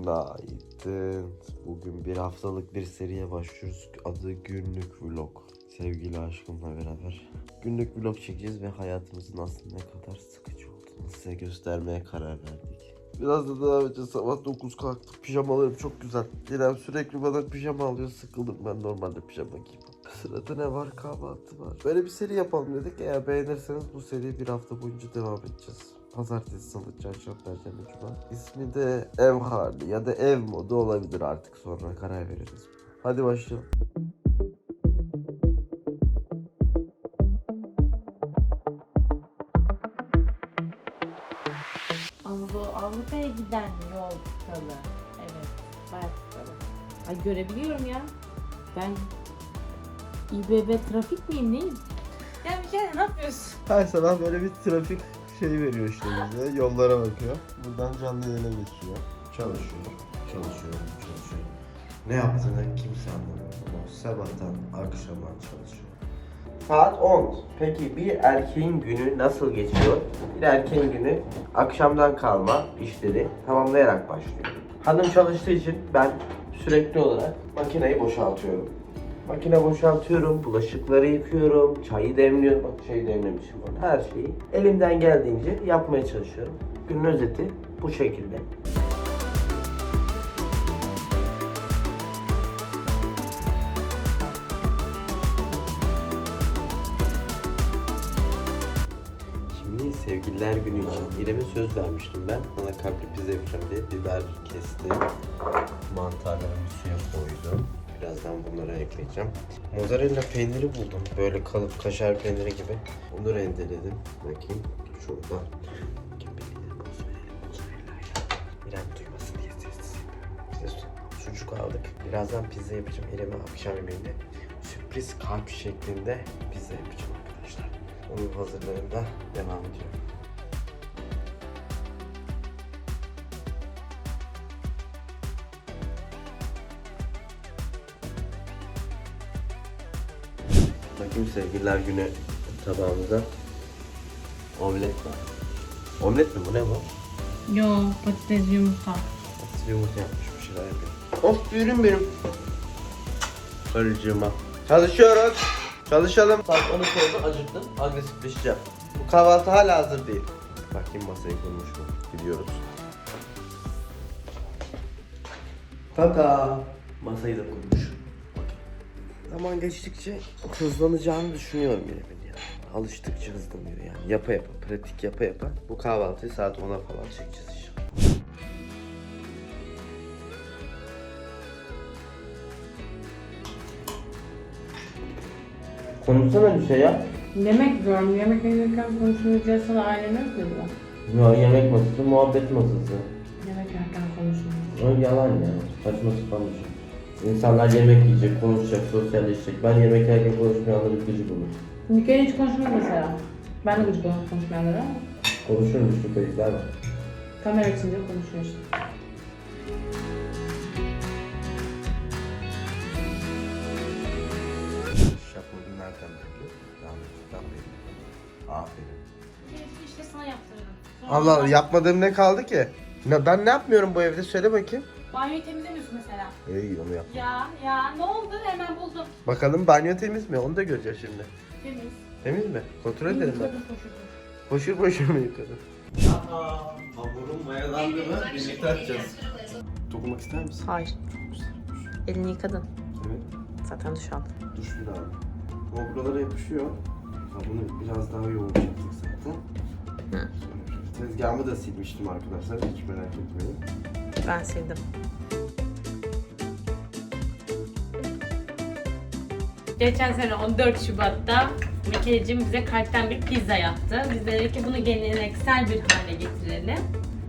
Günaydın. Bugün bir haftalık bir seriye başlıyoruz. Adı günlük vlog. Sevgili aşkımla beraber günlük vlog çekeceğiz ve hayatımızın aslında ne kadar sıkıcı olduğunu size göstermeye karar verdik. Biraz da daha önce sabah 9 kalktım. Pijamalarım çok güzel. İrem sürekli bana pijama alıyor. Sıkıldım ben normalde pijama giymem. Sırada ne var? Kahvaltı var. Böyle bir seri yapalım dedik. Eğer beğenirseniz bu seriyi bir hafta boyunca devam edeceğiz. Pazartesi, salı, çarşamba, perşembe, cuma. İsmi de ev hali ya da ev modu olabilir artık sonra karar veririz. Hadi başlayalım. Anadolu Avrupa'ya giden yol tıkalı. Evet, bayağı tıkalı. Ay görebiliyorum ya. Ben İBB trafik miyim neyim? Ya bir kere ne yapıyorsun? Her sabah böyle bir trafik şey veriyor işte bize. Yollara bakıyor. Buradan canlı yayına geçiyor. Çalışıyor, çalışıyor, çalışıyor. Ne yaptığını kimse anlamıyor. Ama sabahtan akşama çalışıyor. Saat 10. Peki bir erkeğin günü nasıl geçiyor? Bir erkeğin günü akşamdan kalma işleri tamamlayarak başlıyor. Hanım çalıştığı için ben sürekli olarak makineyi boşaltıyorum. Makine boşaltıyorum, bulaşıkları yıkıyorum, çayı demliyorum. Bak çayı demlemişim orada. Her şeyi elimden geldiğince yapmaya çalışıyorum. Günün özeti bu şekilde. Şimdi sevgililer günü için İrem'e söz vermiştim ben. Ona kalpli pizza yapacağım diye biber kestim. Mantarlarımı suya koydum. Birazdan bunları ekleyeceğim. Mozzarella peyniri buldum. Böyle kalıp kaşar peyniri gibi. Onu rendeledim. Bakayım. Şurada. Mozzarella ya. İrem duymasın diye sessiz yapıyorum. Sucuk aldık. Birazdan pizza yapacağım. İrem'e akşam yemeğinde sürpriz kalp şeklinde pizza yapacağım arkadaşlar. Onun hazırlığında devam ediyorum. Sevgililer günü tabağımıza omlet var. Omlet mi bu ne bu? Yo, patates yumurta. Patates yumurta yapmış bir şeyler yapıyor. Of büyürüm benim. Karıcığıma. Çalışıyoruz. Çalışalım. Saat 12 oldu acıktım. Agresifleşeceğim. Bu kahvaltı hala hazır değil. Bakayım masayı kurmuş mu? Gidiyoruz. Kaka. Masayı da kurmuş. Zaman geçtikçe hızlanacağını düşünüyorum yine ben ya. Alıştıkça hızlanıyor yani. Yapa yapa, pratik yapa yapa. Bu kahvaltıyı saat 10'a falan çekeceğiz inşallah. Konuşsana bir şey ya. Yemek diyorum. Yemek yerken konuşulacağız sana ailem yok mu? Ya yemek masası, muhabbet masası. Yemek yerken konuşulacağız. O yalan ya. Saçma sapan bir şey. İnsanlar yemek yiyecek, konuşacak, sosyalleşecek. Ben yemek yerken konuşmayanları gıcık olur. Bir kere hiç konuşmaz mesela. Ben de gıcık olurum konuşmayanlara ama. Konuşurum işte kayıtlar var. Kamera içinde konuşuyorsun. Yapmadığın nereden belli? Rahmetlikten belli. Aferin. İşte sana yaptırırım. Allah Allah yapmadığım ne kaldı ki? Ne, ben ne yapmıyorum bu evde söyle bakayım. Banyoyu temizlemiyorsun mesela. İyi onu yap. Ya ya ne oldu hemen buldum. Bakalım banyo temiz mi? Onu da göreceğiz şimdi. Temiz. Temiz mi? Kontrol edelim ben. Koşur, koşur, koşur. Boşur boşur mu yıkadım? Aha, hamurun mayalandı mı? Birlikte atacağız. Dokunmak ister misin? Hayır. Elini yıkadın. Evet. Zaten duş aldın. Duş bir daha. Ama buralara yapışıyor. Bunu biraz daha yoğuracaktık zaten. Hı. Tezgahımı da silmiştim arkadaşlar. Hiç merak etmeyin. Ben sildim. Geçen sene 14 Şubat'ta Mike'cim bize kalpten bir pizza yaptı. Biz de dedik ki bunu geleneksel bir hale getirelim.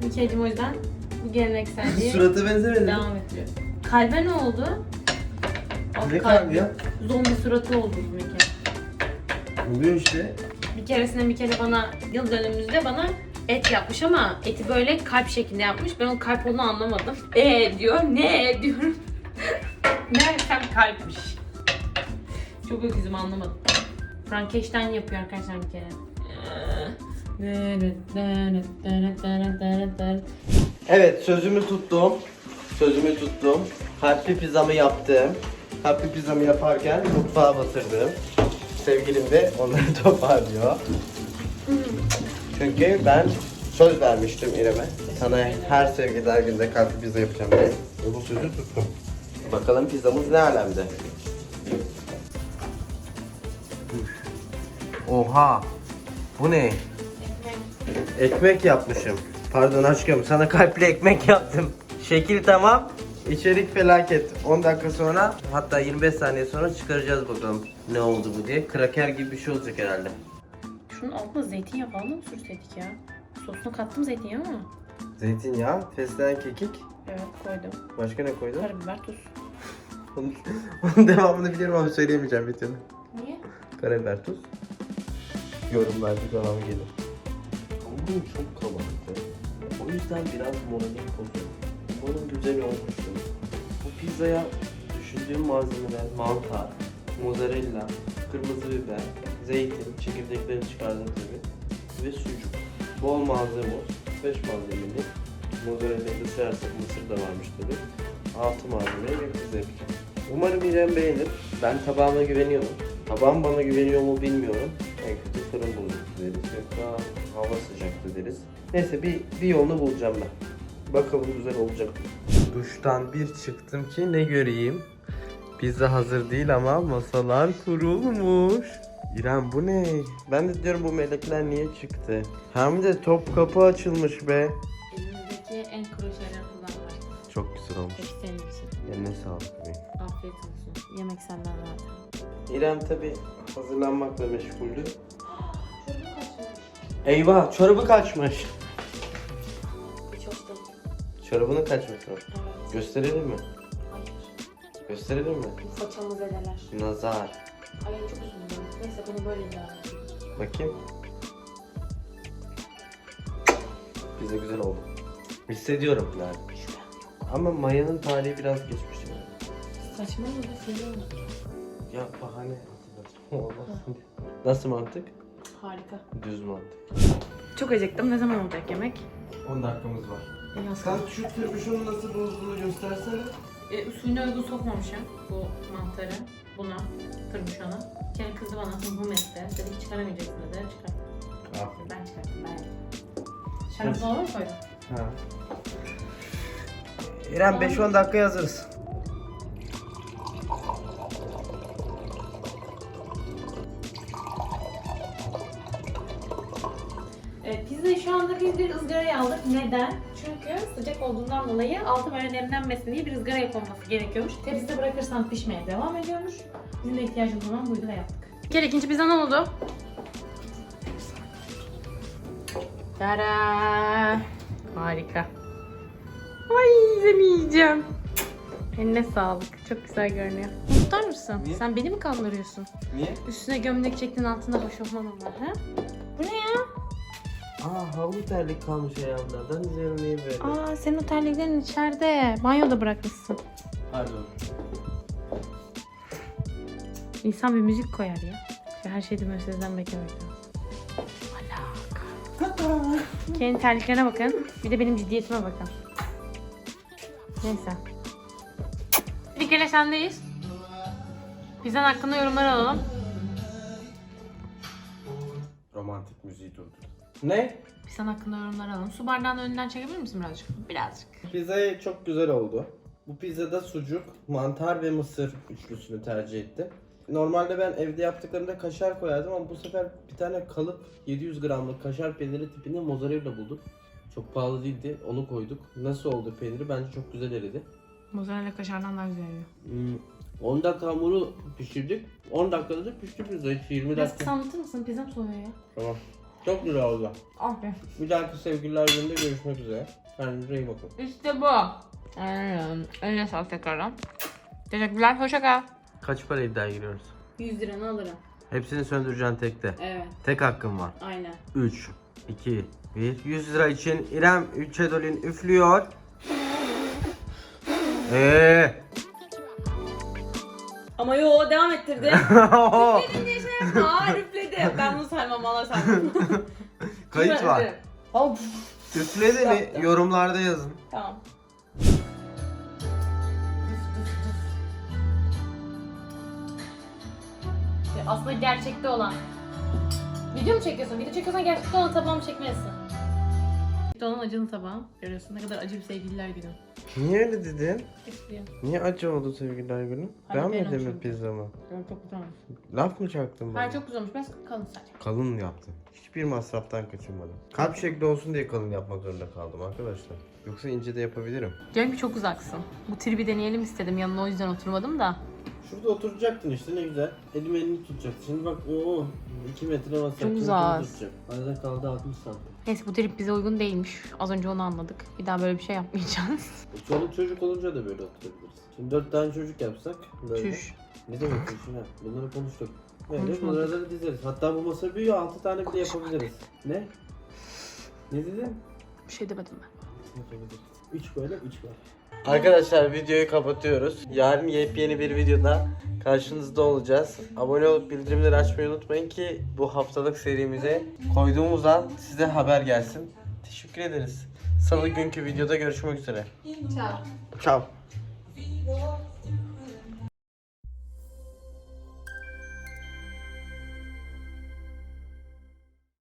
Mike'cim o yüzden bu gelenekselliği Suratı benzemedi mi? devam ettiriyor. Kalbe ne oldu? O Ne kalbi ya? Zombi suratı oldu Mike. Oluyor işte. Bir keresinde bir kere bana yıl dönümümüzde bana et yapmış ama eti böyle kalp şeklinde yapmış. Ben o kalp olduğunu anlamadım. E diyor. Ne diyorum. Meğersem kalpmiş. Çok öküzüm anlamadım. Frankenstein yapıyor arkadaşlar bir kere. Evet sözümü tuttum. Sözümü tuttum. Kalpli pizzamı yaptım. Kalpli pizzamı yaparken mutfağa batırdım. Sevgilim de onları toparlıyor. Çünkü ben söz vermiştim İrem'e. Sana her sevgililer günde kalpli pizza yapacağım diye. Ve bu sözü tuttum. Bakalım pizzamız ne alemde. Oha! Bu ne? Ekmek yapmışım. Pardon aşkım sana kalpli ekmek yaptım. Şekil tamam. İçerik felaket. 10 dakika sonra hatta 25 saniye sonra çıkaracağız bakalım ne oldu bu diye. Kraker gibi bir şey olacak herhalde. Şunun altına zeytinyağı falan da mı sürseydik ya? Sosuna kattım zeytinyağı ama. Zeytinyağı, fesleğen kekik. Evet koydum. Başka ne koydun? Karabiber, tuz. Onun, onun devamını biliyorum ama söyleyemeyeceğim türlü. Niye? Karabiber, tuz. Yorumlarda devamı gelir. Ama çok kabardı. O yüzden biraz moralim bozuk. Umarım güzel olmuştur. Bu pizzaya düşündüğüm malzemeler mantar, mozzarella, kırmızı biber, zeytin, çekirdeklerini çıkardım tabii ve sucuk. Bol malzeme, beş malzemeli. Mozzarella'yı da sayarsak mısır da varmış tabii. Altı malzemeli bir pizza yapacağım. Umarım İrem beğenir. Ben tabağıma güveniyorum. Tabağım bana güveniyor mu bilmiyorum. En kötü fırın bulduk deriz. Yoksa hava sıcaktı deriz. Neyse bir, bir yolunu bulacağım ben. Bakalım güzel olacak. Duştan bir çıktım ki ne göreyim. Pizza hazır değil ama masalar kurulmuş. İrem bu ne? Ben de diyorum bu melekler niye çıktı? Hem de top kapı açılmış be. Elimizdeki en kuru şeyler kullanmak. Çok güzel olmuş. Hep senin için. Eline sağlık bebeğim. Afiyet olsun. Yemek senden zaten. İrem tabi hazırlanmakla meşguldü. Eyvah çorabı kaçmış. Hiç hoş değil. Çorabını kaçmış mı? Gösterelim mi? Hayır. Gösterelim mi? Bu Façamı zedeler. Nazar. Ay çok üzüldüm. Neyse bunu böyle idare. Bakayım. Bize güzel oldu. Hissediyorum yani. Ama mayanın tarihi biraz geçmiş yani. Saçma mı da seviyorum. Ya bahane. Nasıl mantık? Harika. Düz mantık. Çok acıktım. Ne zaman olacak yemek? 10 dakikamız var. Biraz Sen şu türbüşonun nasıl bozduğunu göstersene. E, usulüne uygun sokmamışım bu mantarı buna, tırmışana. Kendi kızı bana hım etti. Dedi ki çıkaramayacaksın dedi. Çıkar. Aferin. Ben çıkarttım ben. Şarap dolaba mı koydun? Ha. İrem 5-10 dakika hazırız. Şu anda biz bir ızgaraya aldık. Neden? Çünkü sıcak olduğundan dolayı altı böyle nemlenmesin diye bir ızgara yapılması gerekiyormuş. Tepside bırakırsan pişmeye devam ediyormuş. Bizim de ihtiyacımız olan buydu ve yaptık. Bir kere ikinci pizza ne oldu? Tada! Harika. Ay izlemeyeceğim. Eline sağlık. Çok güzel görünüyor. Tutar mısın? Niye? Sen beni mi kandırıyorsun? Niye? Üstüne gömlek çektin altında başofmanım var ha? Aa havlu terlik kalmış ayağımda. Ben üzerine böyle. Aa senin o terliklerin içeride. Banyoda bırakmışsın. Pardon. İnsan bir müzik koyar ya. İşte her şeyde Mercedes'den beklemek lazım. Kendi terliklerine bakın. Bir de benim ciddiyetime bakın. Neyse. Bir kere sendeyiz. Bizden hakkında yorumlar alalım. Romantik müziği durdur. Ne? Bizden hakkında yorumlar alalım. Su bardağını önünden çekebilir misin birazcık? Birazcık. Pizzayı çok güzel oldu. Bu pizzada sucuk, mantar ve mısır üçlüsünü tercih ettim. Normalde ben evde yaptıklarımda kaşar koyardım ama bu sefer bir tane kalıp 700 gramlık kaşar peyniri tipinde mozzarella bulduk. Çok pahalı değildi. Onu koyduk. Nasıl oldu peyniri? Bence çok güzel eridi. Mozzarella kaşardan daha güzel yiyor. Hmm, 10 dakika hamuru pişirdik. 10 dakikada da pişti pizza. Hiç 20 Biraz dakika. kısa anlatır mısın? Pizzam soğuyor ya. Tamam. Çok güzel oldu. Aferin. Bir dahaki sevgililer gününde görüşmek üzere. Kendinize iyi bakın. İşte bu. Aynen. Eline sağlık tekrardan. Teşekkürler. Hoşça kal. Kaç para iddiaya giriyoruz? 100 liranı alırım. Hepsini söndüreceksin tekte. Evet. Tek hakkın var. Aynen. 3, 2, 1. 100 lira için İrem 3 Edolin üflüyor. Eee. Ama yo devam ettirdi. Üfledin diye şey yapma. Ben bunu saymam valla saymam. Kayıt var. Hop. Üfledini Yaptım. yorumlarda yazın. Tamam. Aslında gerçekte olan. Video mu çekiyorsun? Video çekiyorsan gerçekte olan tabağımı çekmelisin. Gerçekte olan acılı tabağım. Görüyorsun ne kadar acı bir sevgililer günü. Niye öyle dedin? İstiyor. Niye acı oldu sevgililer günü? Hadi beğen mi çünkü. pizzamı? Çok güzelmiş. Laf mı çaktın bana? Hayır çok güzel olmuş. Biraz kalın sadece. Kalın yaptın. Hiçbir masraftan kaçınmadım. Kalp şekli olsun diye kalın yapmak zorunda kaldım arkadaşlar. Yoksa ince de yapabilirim. Ki çok uzaksın. Bu tribi deneyelim istedim. Yanına o yüzden oturmadım da. Şurada oturacaktın işte ne güzel. Elim elini tutacaktı. Şimdi bak o 2 metre basacak. Çok uzak. Arada kaldı 60 santim. Neyse bu trip bize uygun değilmiş. Az önce onu anladık. Bir daha böyle bir şey yapmayacağız. E, Çoluk çocuk olunca da böyle oturabiliriz. Şimdi 4 tane çocuk yapsak böyle. Çüş. Ne demek çüş ya? Bunları konuştuk. Böyle bunları dizeriz. Hatta bu masa büyüyor 6 tane bile yapabiliriz. Ne? Ne dedin? Bir şey demedim ben. 3 böyle 3 böyle. Arkadaşlar videoyu kapatıyoruz. Yarın yepyeni bir videoda karşınızda olacağız. Abone olup bildirimleri açmayı unutmayın ki bu haftalık serimize koyduğumuz an size haber gelsin. Teşekkür ederiz. Salı günkü videoda görüşmek üzere. Ciao. Ciao.